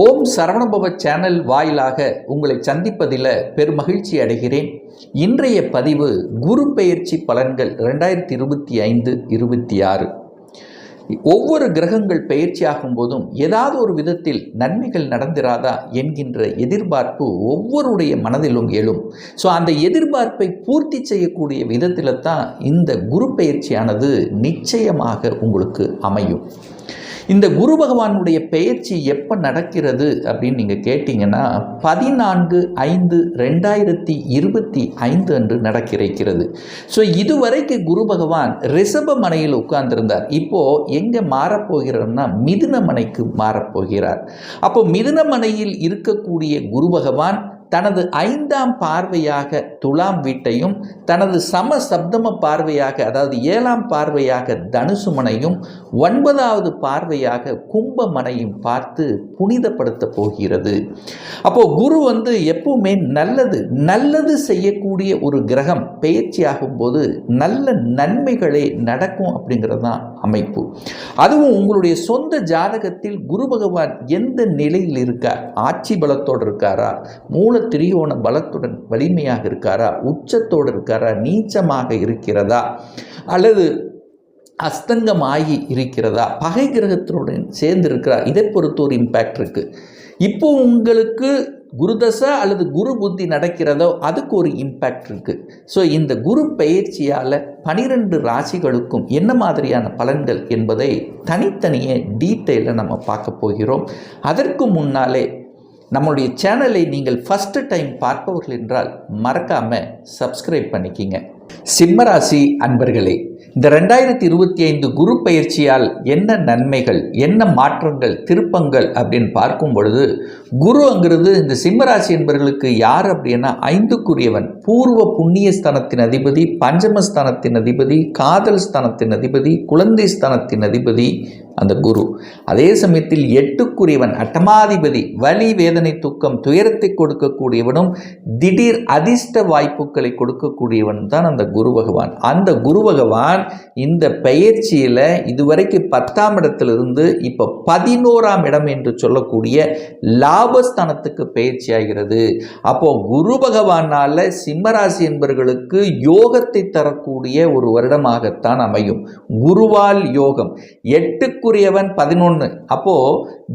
ஓம் Saravanabhava channel வாயிலாக உங்களை சந்திப்பதில் பெருமகிழ்ச்சி அடைகிறேன். இன்றைய பதிவு குரு பெயர்ச்சி பலன்கள் ரெண்டாயிரத்தி இருபத்தி ஐந்து இருபத்தி ஆறு. ஒவ்வொரு கிரகங்கள் பெயர்ச்சியாகும் போதும் ஏதாவது ஒரு விதத்தில் நன்மைகள் நடந்திராதா என்கின்ற எதிர்பார்ப்பு ஒவ்வொருடைய மனதிலும் எழும் ஸோ அந்த எதிர்பார்ப்பை பூர்த்தி செய்யக்கூடிய விதத்தில் தான் இந்த குரு பயிற்சியானது நிச்சயமாக உங்களுக்கு அமையும். இந்த குரு பகவானுடைய பெயர்ச்சி எப்போ நடக்கிறது அப்படின்னு நீங்கள் கேட்டிங்கன்னா பதினான்கு ஐந்து ரெண்டாயிரத்தி இருபத்தி ஐந்து அன்று நடக்கிறது ஸோ இதுவரைக்கு குரு பகவான் ரிஷப மனையில் உட்கார்ந்திருந்தார். இப்போது எங்கே மாறப்போகிறார்னா மிதுன மனைக்கு மாறப்போகிறார். அப்போ மிதுன மனையில் இருக்கக்கூடிய குரு பகவான் தனது ஐந்தாம் பார்வையாக துலாம் வீட்டையும் தனது சம சப்தம பார்வையாக அதாவது ஏழாம் பார்வையாக தனுசுமனையும் ஒன்பதாவது பார்வையாக கும்பமனையும் பார்த்து புனிதப்படுத்த போகிறது. அப்போ குரு வந்து எப்பவுமே நல்லது நல்லது செய்யக்கூடிய ஒரு கிரகம் பெயர்ச்சியாகும் போது நல்ல நன்மைகளே நடக்கும் அப்படிங்கிறது தான் அமைப்பு. அதுவும் உங்களுடைய சொந்த ஜாதகத்தில் குரு பகவான் எந்த நிலையில் இருக்கார்? ஆட்சி பலத்தோடு இருக்காரா? மூல திரியோண பலத்துடன் வலிமையாக இருக்காரா? உச்சத்தோடு இருக்காரா? நீச்சமாக இருக்கிறதா? அல்லது அஸ்தங்கமாகி இருக்கிறதா? பகை கிரகத்தினுடன் சேர்ந்து இருக்கிறா இதை பொறுத்த ஒரு இம்பேக்ட் இருக்குது இப்போ உங்களுக்கு குருதசை அல்லது குரு புத்தி நடக்கிறதோ அதுக்கு ஒரு இம்பேக்ட் இருக்குது ஸோ இந்த குரு பயிற்சியால் பனிரெண்டு ராசிகளுக்கும் என்ன மாதிரியான பலன்கள் என்பதை தனித்தனியே டீட்டெயிலில் நம்ம பார்க்க போகிறோம். அதற்கு முன்னாலே நம்மளுடைய சேனலை நீங்கள் ஃபஸ்ட்டு டைம் பார்ப்பவர்கள் என்றால் மறக்காமல் சப்ஸ்கிரைப் பண்ணிக்கிங்க. சிம்மராசி அன்பர்களே இந்த ரெண்டாயிரத்தி இருபத்தி ஐந்து குரு பயிற்சியால் என்ன நன்மைகள் என்ன மாற்றங்கள் திருப்பங்கள் அப்படின்னு பார்க்கும் பொழுது குருங்கிறது இந்த சிம்மராசி என்பவர்களுக்கு யார் அப்படின்னா ஐந்துக்குரியவன். பூர்வ புண்ணிய ஸ்தானத்தின் அதிபதி பஞ்சமஸ்தானத்தின் அதிபதி காதல் ஸ்தானத்தின் அதிபதி குழந்தை ஸ்தானத்தின் அதிபதி அந்த குரு. அதே சமயத்தில் எட்டுக்குரியவன் அட்டமாதிபதி வலி வேதனை துக்கம் துயரத்தை கொடுக்கக்கூடியவனும் திடீர் அதிர்ஷ்ட வாய்ப்புகளை கொடுக்கக்கூடியவன் தான் அந்த குரு பகவான். அந்த குரு பகவான் இந்த பெயர்ச்சியில் இதுவரைக்கும் பத்தாம் இடத்திலிருந்து இப்போ பதினோராம் இடம் என்று சொல்லக்கூடிய லாபஸ்தானத்துக்கு பயிற்சி ஆகிறது அப்போ குரு பகவானால் சிம்மராசி என்பவர்களுக்கு யோகத்தை தரக்கூடிய ஒரு வருடமாகத்தான் அமையும். குருவால் யோகம். எட்டு எட்டுக்குரியவன் பதினொன்று அப்போ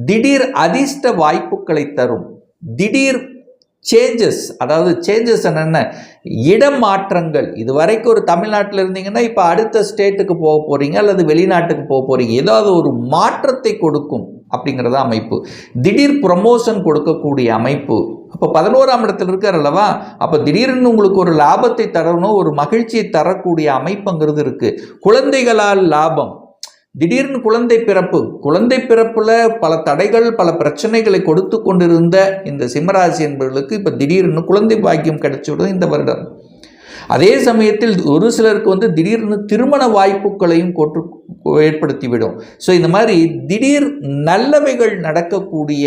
திடீர் அதிர்ஷ்ட வாய்ப்புகளை தரும். திடீர் சேஞ்சஸ் அதாவது சேஞ்சஸ் என்னென்ன? இடம் மாற்றங்கள். இது வரைக்கும் ஒரு தமிழ்நாட்டில் இருந்தீங்கன்னா இப்போ அடுத்த ஸ்டேட்டுக்கு போக போகிறீங்க அல்லது வெளிநாட்டுக்கு போக போகிறீங்க ஏதாவது ஒரு மாற்றத்தை கொடுக்கும் அப்படிங்கிறத அமைப்பு. திடீர் ப்ரமோஷன் கொடுக்கக்கூடிய அமைப்பு. அப்போ பதினோராம் இடத்துல இருக்கார் அல்லவா? அப்போ திடீர்னு உங்களுக்கு ஒரு லாபத்தை தரணும் ஒரு மகிழ்ச்சியை தரக்கூடிய அமைப்புங்கிறது இருக்குது குழந்தைகளால் லாபம். திடீர்னு குழந்தை பிறப்பு. குழந்தை பிறப்பில் பல தடைகள் பல பிரச்சனைகளை கொடுத்து கொண்டிருந்த இந்த சிம்மராசி என்பவர்களுக்கு இப்போ திடீர்னு குழந்தை பாக்கியம் கிடைச்சிவிடும் இந்த வருடம். அதே சமயத்தில் ஒரு சிலருக்கு வந்து திடீர்னு திருமண வாய்ப்புகளையும் கொற்று ஏற்படுத்திவிடும். ஸோ இந்த மாதிரி திடீர் நல்லவைகள் நடக்கக்கூடிய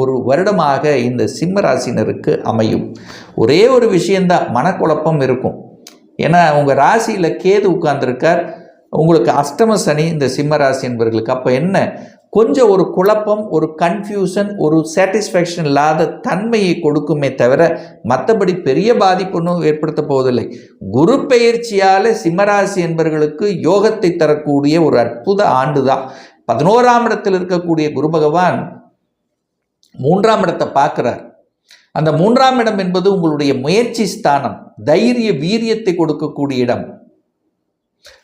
ஒரு வருடமாக இந்த சிம்மராசினருக்கு அமையும். ஒரே ஒரு விஷயந்தான் மனக்குழப்பம் இருக்கும். ஏன்னா உங்கள் ராசியில் கேது உட்கார்ந்துருக்கார். உங்களுக்கு அஷ்டம சனி இந்த சிம்மராசி என்பவர்களுக்கு அப்போ என்ன? கொஞ்சம் ஒரு குழப்பம் ஒரு கன்ஃபியூஷன் ஒரு சாட்டிஸ்ஃபேக்ஷன் இல்லாத தன்மையை கொடுக்குமே தவிர மற்றபடி பெரிய பாதிப்புன்னு ஏற்படுத்த போவதில்லை. குரு பெயர்ச்சியால் சிம்மராசி என்பவர்களுக்கு யோகத்தை தரக்கூடிய ஒரு அற்புத ஆண்டு தான் பதினோராம் இடத்தில் இருக்கக்கூடிய குரு பகவான் மூன்றாம் இடத்தை பார்க்குறார். அந்த மூன்றாம் இடம் என்பது உங்களுடைய முயற்சி ஸ்தானம் தைரிய வீரியத்தை கொடுக்கக்கூடிய இடம்.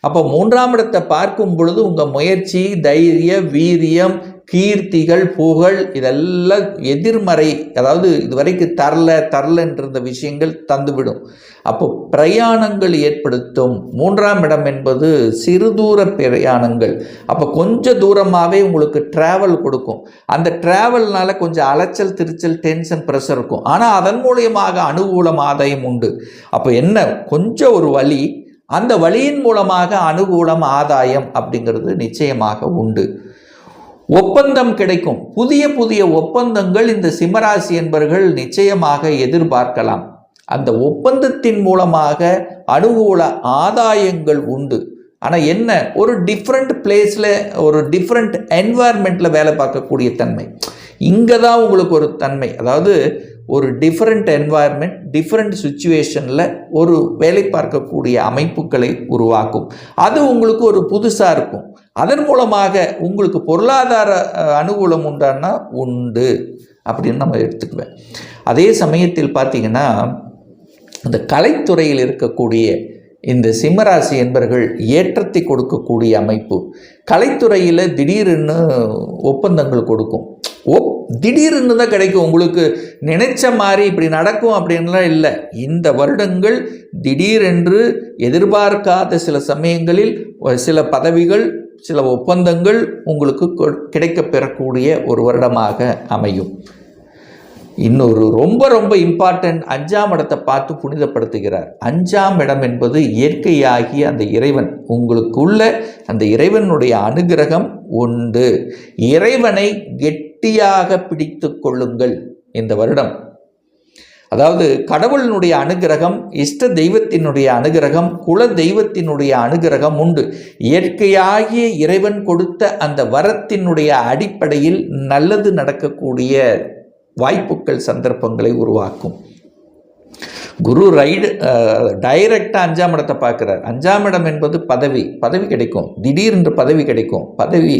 அப்போ மூன்றாம் இடத்தை பார்க்கும் பொழுது உங்கள் முயற்சி தைரிய வீரியம் கீர்த்திகள் புகழ் இதெல்லாம் எதிர்மறை அதாவது இதுவரைக்கும் தரல தரலன்றிருந்த விஷயங்கள் தந்துவிடும். அப்போ பிரயாணங்கள் ஏற்படுத்தும். மூன்றாம் இடம் என்பது சிறு தூர பிரயாணங்கள். அப்போ கொஞ்சம் தூரமாகவே உங்களுக்கு ட்ராவல் கொடுக்கும். அந்த ட்ராவல்னால கொஞ்சம் அலைச்சல் திருச்சல் டென்ஷன் ப்ரெஷர் இருக்கும். ஆனால் அதன் மூலியமாக அனுகூலம் ஆதாயம் உண்டு. அப்போ என்ன? கொஞ்சம் ஒரு வழி அந்த வழியின் மூலமாக அனுகூலம் ஆதாயம் அப்படிங்கிறது நிச்சயமாக உண்டு. ஒப்பந்தம் கிடைக்கும். புதிய புதிய ஒப்பந்தங்கள் இந்த சிம்மராசி என்பவர்கள் நிச்சயமாக எதிர்பார்க்கலாம். அந்த ஒப்பந்தத்தின் மூலமாக அனுகூல ஆதாயங்கள் உண்டு. ஆனால் என்ன? ஒரு டிஃப்ரெண்ட் பிளேஸில் ஒரு டிஃப்ரெண்ட் என்வாயர்மெண்ட்டில் வேலை பார்க்கக்கூடிய தன்மை. இங்கே தான் உங்களுக்கு ஒரு தன்மை. அதாவது ஒரு டிஃப்ரெண்ட் என்வாயர்மெண்ட் டிஃப்ரெண்ட் சுச்சுவேஷனில் ஒரு வேலை பார்க்கக்கூடிய அமைப்புகளை உருவாக்கும். அது உங்களுக்கு ஒரு புதுசாக இருக்கும். அதன் மூலமாக உங்களுக்கு பொருளாதார அனுகூலம் உண்டான்னா உண்டு அப்படின்னு நம்ம எடுத்துக்குவேன். அதே சமயத்தில் பார்த்தீங்கன்னா இந்த கலைத்துறையில் இருக்கக்கூடிய இந்த சிம்மராசி என்பர்கள் ஏற்றத்தை கொடுக்கக்கூடிய அமைப்பு. கலைத்துறையில் திடீர்னு ஒப்பந்தங்கள் கொடுக்கும். ஓ திடீர்னு தான் கிடைக்கும். உங்களுக்கு நினைச்ச மாதிரி இப்படி நடக்கும் அப்படின்லாம் இல்லை. இந்த வருடங்கள் திடீரென்று எதிர்பார்க்காத சில சமயங்களில் சில பதவிகள் சில ஒப்பந்தங்கள் உங்களுக்கு கொ- பெறக்கூடிய ஒரு வருடமாக அமையும். இன்னொரு ரொம்ப ரொம்ப இம்பார்ட்டன்ட் அஞ்சாம் இடத்தை பார்த்து புனிதப்படுத்துகிறார். அஞ்சாம் இடம் என்பது இயற்கையாகிய அந்த இறைவன். உங்களுக்குள்ள அந்த இறைவனுடைய அனுகிரகம் உண்டு. இறைவனை கெட் கெட்டியாக பிடித்து கொள்ளுங்கள் இந்த வருடம். அதாவது கடவுளினுடைய அனுகிரகம் இஷ்ட தெய்வத்தினுடைய அனுகிரகம் குல தெய்வத்தினுடைய அனுகிரகம் உண்டு. இயற்கையாகிய இறைவன் கொடுத்த அந்த வரத்தினுடைய அடிப்படையில் நல்லது நடக்கக்கூடிய வாய்ப்புகள் சந்தர்ப்பங்களை உருவாக்கும். குரு ரைடு டைரக்டாக அஞ்சாம் இடத்தை பார்க்குறார். அஞ்சாம் இடம் என்பது பதவி பதவி கிடைக்கும். திடீர்னு பதவி கிடைக்கும். பதவி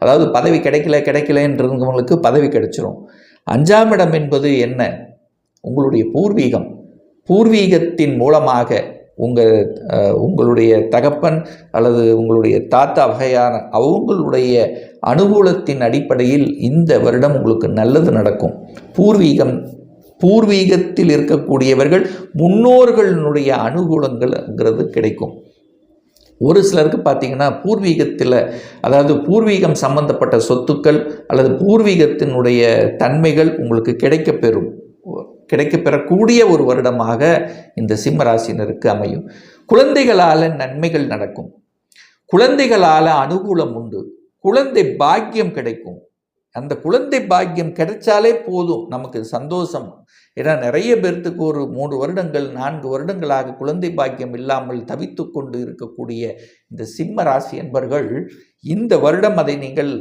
அதாவது பதவி கிடைக்கல கிடைக்கலன்றவங்களுக்கு பதவி கிடைச்சிரும். அஞ்சாம் இடம் என்பது என்ன? உங்களுடைய பூர்வீகம். பூர்வீகத்தின் மூலமாக உங்கள் உங்களுடைய தகப்பன் அல்லது உங்களுடைய தாத்தா வகையான அவங்களுடைய அனுகூலத்தின் அடிப்படையில் இந்த வருடம் உங்களுக்கு நல்லது நடக்கும். பூர்வீகம் பூர்வீகத்தில் இருக்கக்கூடியவர்கள் முன்னோர்களினுடைய அனுகூலங்கள்ங்கிறது கிடைக்கும். ஒரு சிலருக்கு பார்த்தீங்கன்னா பூர்வீகத்தில் அதாவது பூர்வீகம் சம்பந்தப்பட்ட சொத்துக்கள் அல்லது பூர்வீகத்தினுடைய தன்மைகள் உங்களுக்கு கிடைக்கப்பெறும் கிடைக்கப்பெறக்கூடிய ஒரு வருடமாக இந்த சிம்மராசினருக்கு அமையும். குழந்தைகளால் நன்மைகள் நடக்கும். குழந்தைகளால் அனுகூலம் உண்டு. குழந்தை பாக்கியம் கிடைக்கும். அந்த குழந்தை பாக்கியம் கிடைச்சாலே போதும். நமக்கு சந்தோஷம். ஏன்னா நிறைய பேர்த்துக்கு ஒரு மூன்று வருடங்கள் நான்கு வருடங்களாக குழந்தை பாக்கியம் இல்லாமல் தவித்து கொண்டு இருக்கக்கூடிய இந்த சிம்ம ராசி என்பர்கள் இந்த வருடம் அதை நீங்கள்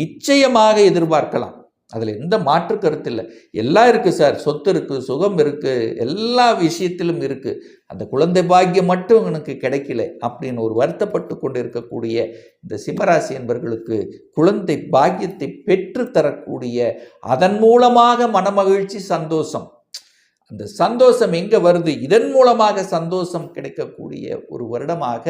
நிச்சயமாக எதிர்பார்க்கலாம். அதில் எந்த மாற்று கருத்து இல்லை. எல்லாம் இருக்குது சார். சொத்து இருக்குது சுகம் இருக்குது எல்லா விஷயத்திலும் இருக்குது அந்த குழந்தை பாக்கியம் மட்டும் எனக்கு கிடைக்கல அப்படின்னு ஒரு வருத்தப்பட்டு கொண்டு இருக்கக்கூடிய இந்த சிம்மராசி என்பர்களுக்கு குழந்தை பாக்கியத்தை பெற்று தரக்கூடிய அதன் மூலமாக மனமகிழ்ச்சி சந்தோஷம். அந்த சந்தோஷம் எங்கே வருது? இதன் மூலமாக சந்தோஷம் கிடைக்கக்கூடிய ஒரு வருடமாக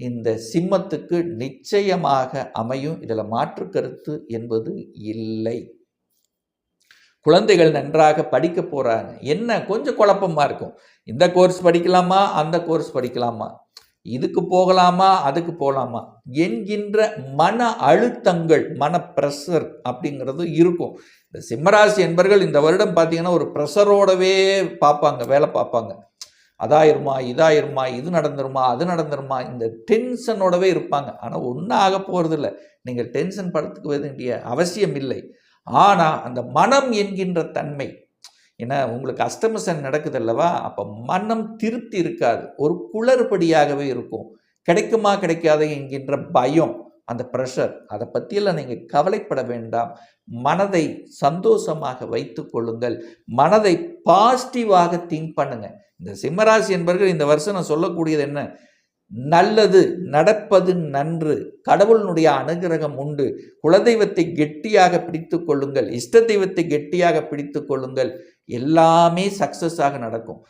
இந்த சிம்மத்துக்கு நிச்சயமாக அமையும். இதில் மாற்று கருத்து என்பது இல்லை. குழந்தைகள் நன்றாக படிக்க போகிறாங்க என்ன? கொஞ்சம் குழப்பமாக இருக்கும். இந்த கோர்ஸ் படிக்கலாமா? அந்த கோர்ஸ் படிக்கலாமா? இதுக்கு போகலாமா? அதுக்கு போகலாமா? என்கின்ற மன அழுத்தங்கள் மன ப்ரெஷர் அப்படிங்கிறது இருக்கும். இந்த சிம்மராசி என்பர்கள் இந்த வருடம் பார்த்தீங்கன்னா ஒரு ப்ரெஷரோடவே பார்ப்பாங்க வேலை பார்ப்பாங்க. அதாயிருமா இதாயிருமா இது நடந்துருமா அது நடந்துருமா? இந்த டென்ஷனோடவே இருப்பாங்க. ஆனால் ஒன்றும் ஆக போகிறதில்ல நீங்கள் டென்ஷன் படுத்துக்க வேண்டிய அவசியம் இல்லை. ஆனால் அந்த மனம் என்கின்ற தன்மை. ஏன்னா உங்களுக்கு அஸ்தமசன் நடக்குது அல்லவா அப்போ மனம் திருப்தி இருக்காது. ஒரு குளறுபடியாகவே இருக்கும். கிடைக்குமா கிடைக்காது என்கின்ற பயம் அந்த ப்ரெஷர் அதை பற்றியெல்லாம் நீங்கள் கவலைப்பட வேண்டாம். மனதை சந்தோஷமாக வைத்து கொள்ளுங்கள். மனதை பாசிட்டிவாக திங்க் பண்ணுங்கள் இந்த சிம்மராசி என்பவர்கள் இந்த வருஷம் நான் சொல்லக்கூடியது என்ன? நல்லது நடப்பது நன்று. கடவுளினுடைய அனுகிரகம் உண்டு. குலதெய்வத்தை கெட்டியாக பிடித்து கொள்ளுங்கள். இஷ்ட தெய்வத்தை கெட்டியாக பிடித்து கொள்ளுங்கள். எல்லாமே சக்சஸாக நடக்கும்.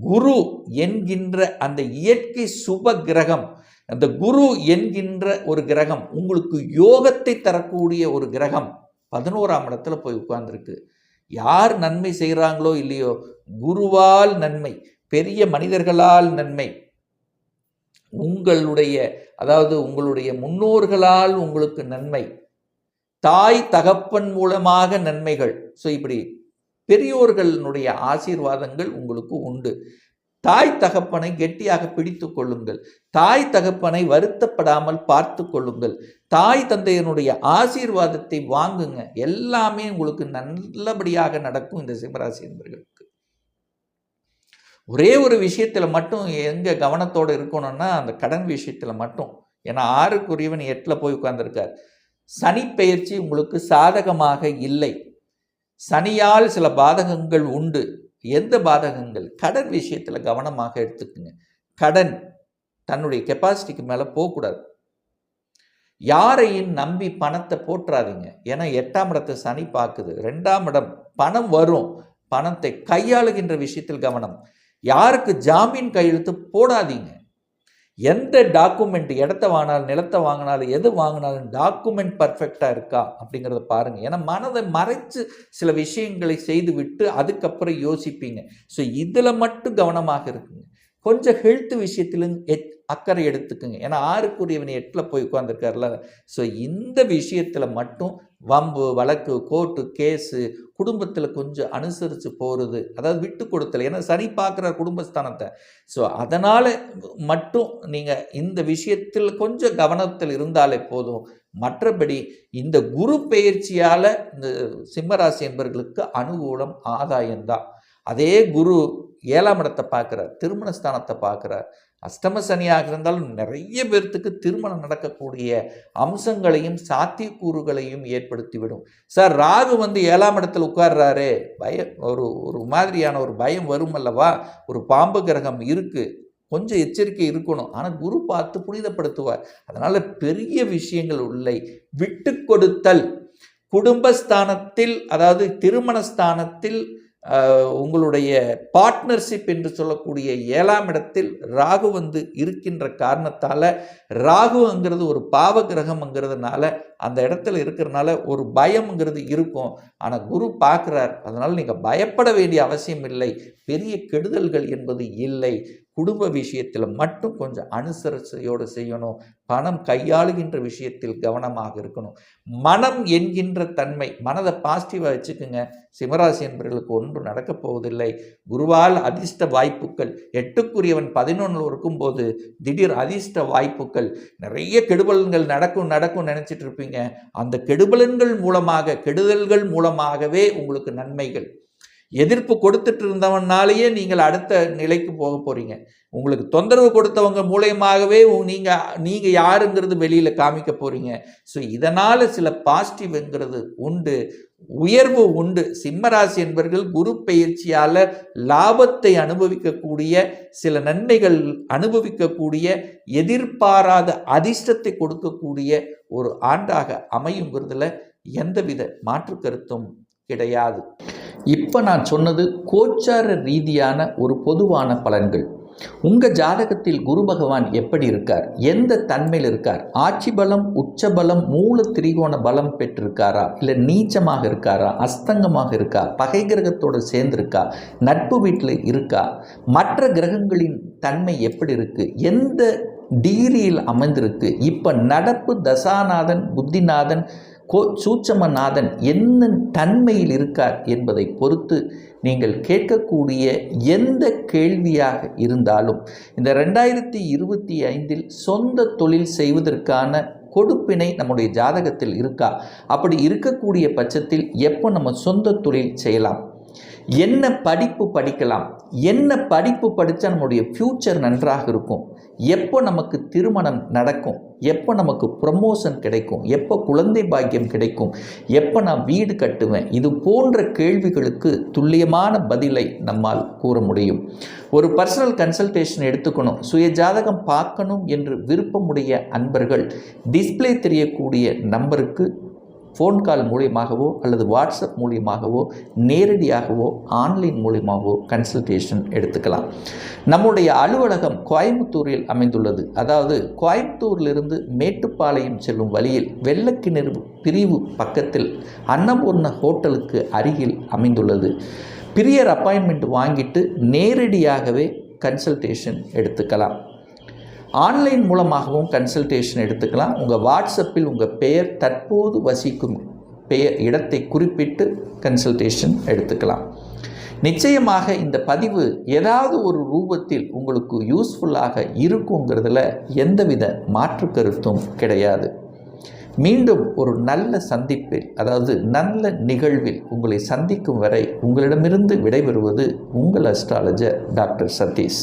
குரு என்கின்ற அந்த இயற்கை சுப கிரகம் அந்த குரு என்கின்ற ஒரு கிரகம் உங்களுக்கு யோகத்தை தரக்கூடிய ஒரு கிரகம் பதினோராம் இடத்துல போய் உட்கார்ந்துருக்கு. யார் நன்மை செய்கிறாங்களோ இல்லையோ? குருவால் நன்மை பெரிய மனிதர்களால் நன்மை. உங்களுடைய அதாவது உங்களுடைய முன்னோர்களால் உங்களுக்கு நன்மை தாய் தகப்பன் மூலமாக நன்மைகள். ஸோ இப்படி பெரியோர்களுடைய ஆசீர்வாதங்கள் உங்களுக்கு உண்டு. தாய் தகப்பனை கெட்டியாக பிடித்து கொள்ளுங்கள். தாய் தகப்பனை வருத்தப்படாமல் பார்த்து கொள்ளுங்கள். தாய் தந்தையனுடைய ஆசீர்வாதத்தை வாங்குங்க. எல்லாமே உங்களுக்கு நல்லபடியாக நடக்கும் இந்த சிம்மராசி என்பர்களுக்கு. ஒரே ஒரு விஷயத்தில் மட்டும் எங்கே கவனத்தோடு இருக்கணும்னா அந்த கடன் விஷயத்தில் மட்டும். ஏன்னா ஆறுக்குரியவன் எட்டில் போய் உட்கார்ந்துருக்கார். சனி பெயர்ச்சி உங்களுக்கு சாதகமாக இல்லை. சனியால் சில பாதகங்கள் உண்டு. எந்த பாதகங்கள்? கடன் விஷயத்தில் கவனமாக எடுத்துக்குங்க. கடன் தன்னுடைய கெப்பாசிட்டிக்கு மேலே போகக்கூடாது. யாரையும் நம்பி பணத்தை போட்டுறாதீங்க ஏன்னா எட்டாம் இடத்தை சனி பார்க்குது. ரெண்டாம் இடம் பணம் வரும். பணத்தை கையாளுகின்ற விஷயத்தில் கவனம். யாருக்கு ஜாமீன் கையெழுத்து போடாதீங்க. எந்த டாக்குமெண்ட் இடத்த வாங்கினாலும் நிலத்தை வாங்கினாலும் எது வாங்கினாலும் டாக்குமெண்ட் பர்ஃபெக்டாக இருக்கா அப்படிங்கிறத பாருங்கள் ஏன்னா மனதை மறைச்சு சில விஷயங்களை செய்து விட்டு அதுக்கப்புறம் யோசிப்பீங்க. ஸோ இதில் மட்டும் கவனமாக இருக்குங்க. கொஞ்சம் ஹெல்த் விஷயத்திலும் எச் அக்கறை எடுத்துக்குங்க. ஏன்னா ஆறுக்குரியவன் எட்டில் போய் உட்காந்துருக்காருல ஸோ இந்த விஷயத்தில் மட்டும் வம்பு வழக்கு கோர்ட்டு கேஸு குடும்பத்தில் கொஞ்சம் அனுசரித்து போகிறது அதாவது விட்டு கொடுத்தல. ஏன்னா சரி பார்க்குற குடும்பஸ்தானத்தை. ஸோ அதனால் மட்டும் நீங்கள் இந்த விஷயத்தில் கொஞ்சம் கவனத்தில் இருந்தாலே போதும். மற்றபடி இந்த குரு பெயர்ச்சியால் இந்த சிம்மராசி என்பவர்களுக்கு அனுகூலம் ஆதாயம்தான் அதே குரு ஏழாம் இடத்தை பார்க்குறார் திருமணஸ்தானத்தை பார்க்குறார் அஷ்டம சனியாக இருந்தாலும் நிறைய பேர்த்துக்கு திருமணம் நடக்கக்கூடிய அம்சங்களையும் சாத்தியக்கூறுகளையும் ஏற்படுத்திவிடும். சார் ராகு வந்து ஏழாம் இடத்துல உட்கார்றாரு. பய ஒரு ஒரு மாதிரியான ஒரு பயம் வரும் அல்லவா? ஒரு பாம்பு கிரகம் இருக்குது கொஞ்சம் எச்சரிக்கை இருக்கணும். ஆனால் குரு பார்த்து புனிதப்படுத்துவார். அதனால் பெரிய விஷயங்கள் இல்லை. விட்டு கொடுத்தல். குடும்பஸ்தானத்தில் அதாவது திருமணஸ்தானத்தில் உங்களுடைய பார்ட்னர்ஷிப் என்று சொல்லக்கூடிய ஏழாம் இடத்தில் ராகு வந்து இருக்கின்ற காரணத்தால் ராகுங்கிறது ஒரு பாவ கிரகம்ங்கிறதுனால அந்த இடத்துல இருக்கிறனால ஒரு பயம்ங்கிறது இருக்கும். ஆனால் குரு பார்க்குறார். அதனால் நீங்கள் பயப்பட வேண்டிய அவசியம் இல்லை. பெரிய கெடுதல்கள் என்பது இல்லை. குடும்ப விஷயத்தில் மட்டும் கொஞ்சம் அனுசரிசையோடு செய்யணும். பணம் கையாளுகின்ற விஷயத்தில் கவனமாக இருக்கணும். மனம் என்கின்ற தன்மை மனதை பாசிட்டிவாக வச்சுக்கோங்க. சிம்மராசி என்பவர்களுக்கு ஒன்றும் நடக்கப் போவதில்லை. குருவால் அதிர்ஷ்ட வாய்ப்புகள் எட்டுக்குரியவன் பதினொன்று இருக்கும்போது திடீர் அதிர்ஷ்ட வாய்ப்புகள். நிறைய கெடுபலன்கள் நடக்கும் நடக்கும் நினச்சிட்டு இருப்பீங்க. அந்த கெடுபலன்கள் மூலமாக கெடுதல்கள் மூலமாகவே உங்களுக்கு நன்மைகள். எதிர்ப்பு கொடுத்துட்டு இருந்தவனாலேயே நீங்கள் அடுத்த நிலைக்கு போக போகிறீங்க உங்களுக்கு தொந்தரவு கொடுத்தவங்க மூலயமாகவே நீங்கள் நீங்கள் யாருங்கிறது வெளியில் காமிக்க போகிறீங்க ஸோ இதனால் சில பாசிட்டிவ்ங்கிறது உண்டு. உயர்வு உண்டு. சிம்மராசி என்பவர்கள் குரு பயிற்சியால் லாபத்தை அனுபவிக்கக்கூடிய சில நன்மைகள் அனுபவிக்கக்கூடிய எதிர்பாராத அதிர்ஷ்டத்தை கொடுக்கக்கூடிய ஒரு ஆண்டாக அமையுங்கிறதுல எந்தவித மாற்று கருத்தும் கிடையாது. இப்போ நான் சொன்னது கோச்சார ரீதியான ஒரு பொதுவான பலன்கள். உங்கள் ஜாதகத்தில் குரு பகவான் எப்படி இருக்கார்? எந்த தன்மையில் இருக்கார்? ஆட்சி பலம் உச்ச பலம் மூல திரிகோண பலம் பெற்றிருக்காரா? இல்லை நீச்சமாக இருக்காரா? அஸ்தங்கமாக இருக்கா? பகை கிரகத்தோடு சேர்ந்திருக்கா? நட்பு வீட்டில் இருக்கா? மற்ற கிரகங்களின் தன்மை எப்படி இருக்குது எந்த டிகிரியில் அமைந்திருக்கு? இப்போ நடப்பு தசாநாதன் புத்திநாதன் கோ சூட்சமநாதன் என்ன தன்மையில் இருக்கார் என்பதை பொறுத்து நீங்கள் கேட்கக்கூடிய எந்த கேள்வியாக இருந்தாலும் இந்த ரெண்டாயிரத்தி இருபத்தி ஐந்தில் சொந்த தொழில் செய்வதற்கான கொடுப்பினை நம்முடைய ஜாதகத்தில் இருக்கா? அப்படி இருக்கக்கூடிய பட்சத்தில் எப்போ நம்ம சொந்த தொழில் செய்யலாம்? என்ன படிப்பு படிக்கலாம்? என்ன படிப்பு படித்தா நம்முடைய ஃப்யூச்சர் நன்றாக இருக்கும்? எப்போ நமக்கு திருமணம் நடக்கும்? எப்போ நமக்கு ப்ரமோஷன் கிடைக்கும்? எப்போ குழந்தை பாக்கியம் கிடைக்கும்? எப்போ நான் வீடு கட்டுவேன்? இது போன்ற கேள்விகளுக்கு துல்லியமான பதிலை நம்மால் கூற முடியும். ஒரு பர்சனல் கன்சல்டேஷன் எடுத்துக்கணும். சுய ஜாதகம் பார்க்கணும் என்று விருப்பமுடைய அன்பர்கள் டிஸ்பிளே தெரியக்கூடிய நம்பருக்கு ஃபோன் கால் மூலியமாகவோ அல்லது வாட்ஸ்அப் மூலியமாகவோ நேரடியாகவோ ஆன்லைன் மூலியமாகவோ கன்சல்டேஷன் எடுத்துக்கலாம். நம்முடைய அலுவலகம் கோயம்புத்தூரில் அமைந்துள்ளது. அதாவது கோயம்புத்தூரிலிருந்து மேட்டுப்பாளையம் செல்லும் வழியில் வெள்ளக்கிணறு பிரிவு பக்கத்தில் அன்னபூர்ண ஹோட்டலுக்கு அருகில் அமைந்துள்ளது. பிரியர் அப்பாயின்மெண்ட் வாங்கிட்டு நேரடியாகவே கன்சல்டேஷன் எடுத்துக்கலாம். ஆன்லைன் மூலமாகவும் கன்சல்டேஷன் எடுத்துக்கலாம். உங்கள் வாட்ஸ்அப்பில் உங்கள் பெயர் தற்போது வசிக்கும் பெயர் இடத்தை குறிப்பிட்டு கன்சல்டேஷன் எடுத்துக்கலாம். நிச்சயமாக இந்த பதிவு ஏதாவது ஒரு ரூபத்தில் உங்களுக்கு யூஸ்ஃபுல்லாக இருக்குங்கிறதுல எந்தவித மாற்று கருத்தும் கிடையாது. மீண்டும் ஒரு நல்ல சந்திப்பில் அதாவது நல்ல நிகழ்வில் உங்களை சந்திக்கும் வரை உங்களிடமிருந்து விடைபெறுவது உங்கள் அஸ்ட்ராலஜர் டாக்டர் சதீஷ்.